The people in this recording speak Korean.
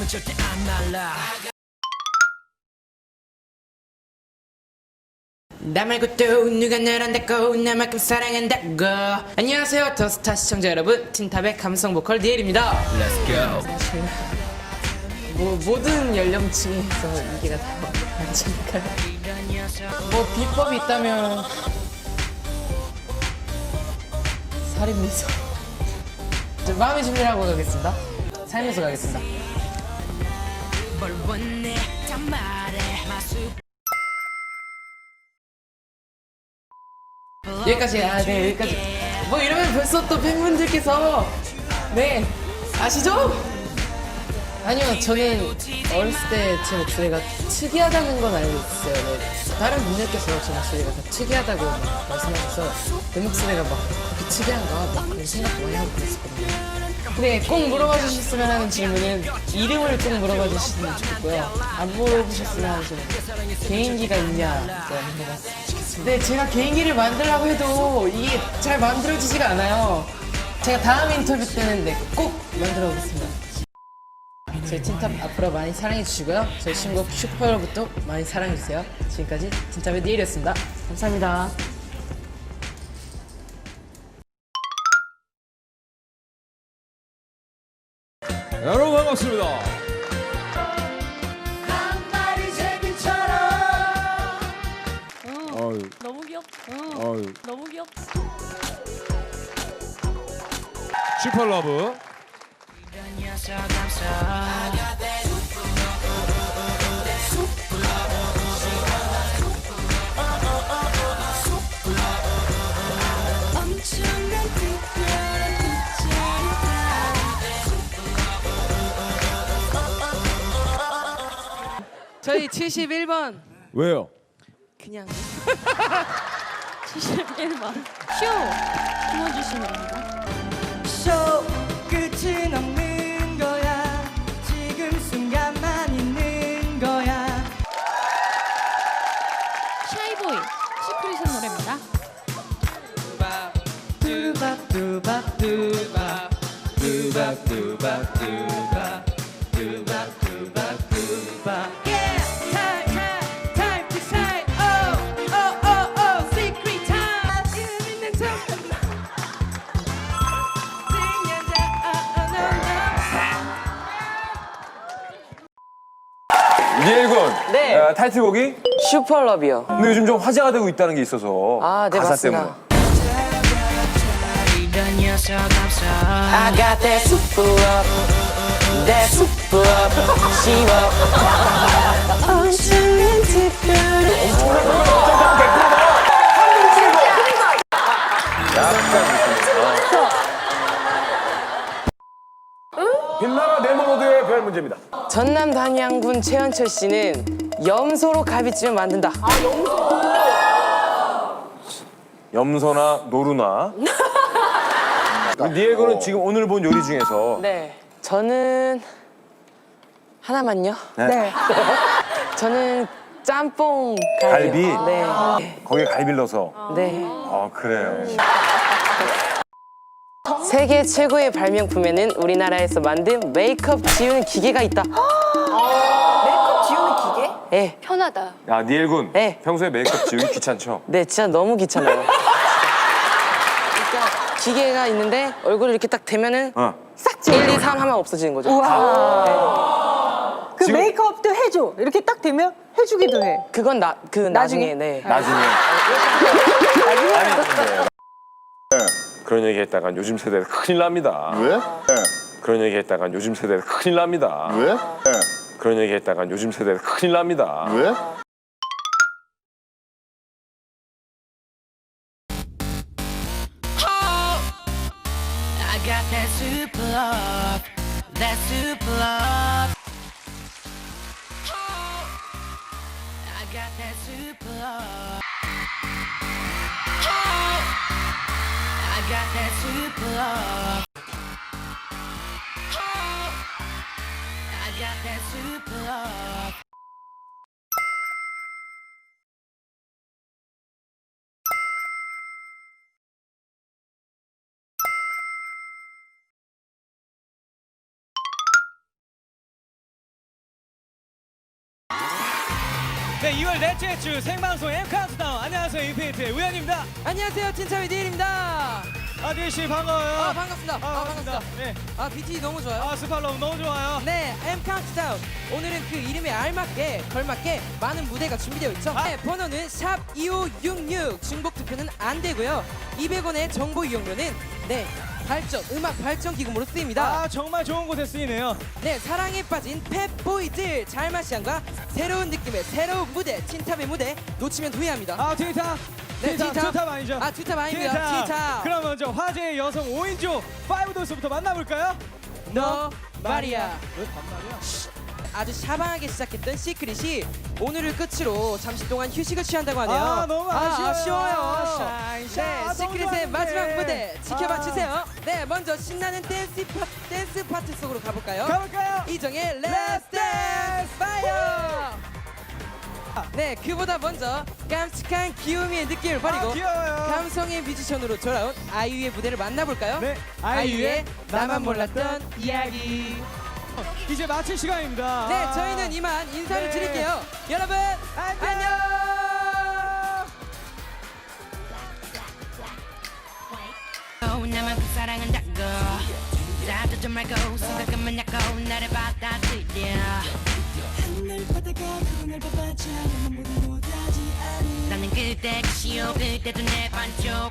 꿈은 절대 안 날라. 나 말고 또 누가 날 안다고 나만큼 사랑한다고. 안녕하세요 더스타 시청자 여러분. 틴탑의 감성 보컬 니엘입니다. Let's go. 뭐 모든 연령층에서 인기가 다 많으니까요 뭐 비법이 있다면 살인 미소. 저 마음의 준비를 하고 가겠습니다. 살면서 가겠습니다 뭘 원해? 다 말해. 마수 여기까지. 아 네 여기까지. 뭐 이러면 벌써 또 팬분들께서. 네. 아시죠? 아니요 저는 어렸을 때 제 목소리가 특이하다는 건 알고 있어요. 네. 다른 분들께서 제 목소리가 다 특이하다고 막 말씀하셔서 내 목소리가 막 그렇게 특이한가? 막 그런 생각도 많이 하고 그랬었거든요 근데 꼭 물어봐 주셨으면 하는 질문은 이름을 꼭 물어봐 주시면 좋겠고요 안 물어보셨으면 하는 질문 개인기가 있냐라고 물어봤으면 좋겠습니다 네 제가 개인기를 만들라고 해도 이게 잘 만들어지지가 않아요 제가 다음 인터뷰 때는 네, 꼭 만들어 보겠습니다 저희 틴탑 앞으로 많이 사랑해 주시고요. 저희 신곡 슈퍼로부터 많이 사랑해 주세요. 지금까지 틴탑의 니엘이었습니다. 감사합니다. 고맙습니다. 한 마리 제비처럼. 어, 어휴. 너무 귀엽. 어, 어휴. 너무 귀엽. 슈퍼러브. 저희 71번 왜요? 그냥 71번. 쇼! 됩니다. 쇼 끝은 없는 거야 지금 순간만 있는 거야 샤이보이. 시크릿의 노래입니다. 뚜밥 뚜밥 뚜밥 뚜밥 뚜밥 뚜밥 뚜밥 이일군. 네. 어, 타이틀곡이 슈퍼러비요. 근데 요즘 좀 화제가 되고 있다는 게 있어서 아, 네 가사 맞습니다. 때문에. I got that super up, that super up, she up. 엄청난 특별한 빛나라 네모로드의 별 문제입니다. 전남 단양군 최현철 씨는 염소로 갈비찜을 만든다. 염소나 노루나. 우리 니에고는 지금 오늘 본 요리 중에서 네. 저는 하나만요. 네. 저는 짬뽕 갈비요. 갈비? 네. 거기에 갈비를 넣어서. 네. 아 그래요. 세계 최고의 발명품에는 우리나라에서 만든 메이크업 지우는 기계가 있다. 메이크업 지우는 기계? 네. 편하다. 야 니엘 군. 네. 평소에 메이크업 지우기 귀찮죠? 네, 진짜 너무 귀찮아요. 그러니까 기계가 있는데 얼굴을 이렇게 딱 대면은 어. 싹 1, 2, 3 하면 없어지는 거죠. 그 지금- 메이크업도 해줘. 이렇게 딱 되면 해주기도 해. 그건 나, 그 나중에, 나중에? 네. 나중에. 아니 근데 그런 얘기 했다간 요즘 세대는 큰일 납니다. 왜? 그런 얘기 했다간 요즘 세대는 큰일 납니다. 왜? 그런 얘기 했다간 요즘 세대는 큰일 납니다. 왜? I got that super love, that super love. I got that super love. I got that super love. I got that super love. 네, 2월 넷째 주 생방송 M 카운트다운. 안녕하세요, 인피니트의 우현입니다. 안녕하세요 진차위 디일입니다. 아디엘 씨 반가워요. 아 반갑습니다. 아, 아 반갑습니다. 반갑습니다. 네. 아 BT 너무 좋아요. 아, 스팔로우 너무 좋아요. 네, M 카운트다운. 오늘은 그 이름에 알맞게 걸맞게 많은 무대가 준비되어 있죠. 아. 네, 번호는 샵 2566. 중복 투표는 안 되고요. 200원의 정보 이용료는 네. 발전 음악 발전 기금으로 쓰입니다. 아, 정말 좋은 곳에 쓰이네요. 네, 사랑에 빠진 펫보이들 잘마시안과 새로운 느낌의 새로운 무대 틴탑의 무대 놓치면 후회합니다. 아, 티타. 네, 티타. 투탑 아니죠? 아, 투탑 아닙니다. 티탑. 그럼 먼저 화제의 여성 5인조 5도스부터 만나볼까요? 너 말이야. 왜 반말이야? 아주 샤방하게 시작했던 시크릿이 오늘을 끝으로 잠시 동안 휴식을 취한다고 하네요. 아, 너무 아쉬워요. 아쉬워요. 샤인, 샤인. 네, 너무 시크릿의 좋았는데. 마지막 무대 지켜봐 아. 주세요. 네, 먼저 신나는 댄스 파, 댄스 파트 속으로 가볼까요? 가볼까요? 이정의 Let's Dance Fire. 네, 그보다 먼저 깜찍한 귀요미의 느낌을 버리고 아, 귀여워요. 감성의 뮤지션으로 돌아온 아이유의 무대를 만나볼까요? 네, 아이유의 나만 몰랐던 이야기. 이제 마칠 시간입니다. 네, 저희는 이만 인사를 네. 드릴게요. 여러분, 안녕. 안녕. 나만 그 사랑한다고 나도 좀 말고 생각하면 약고 나를 받아들여 나는 그대 그시오 그때도 내 반쪽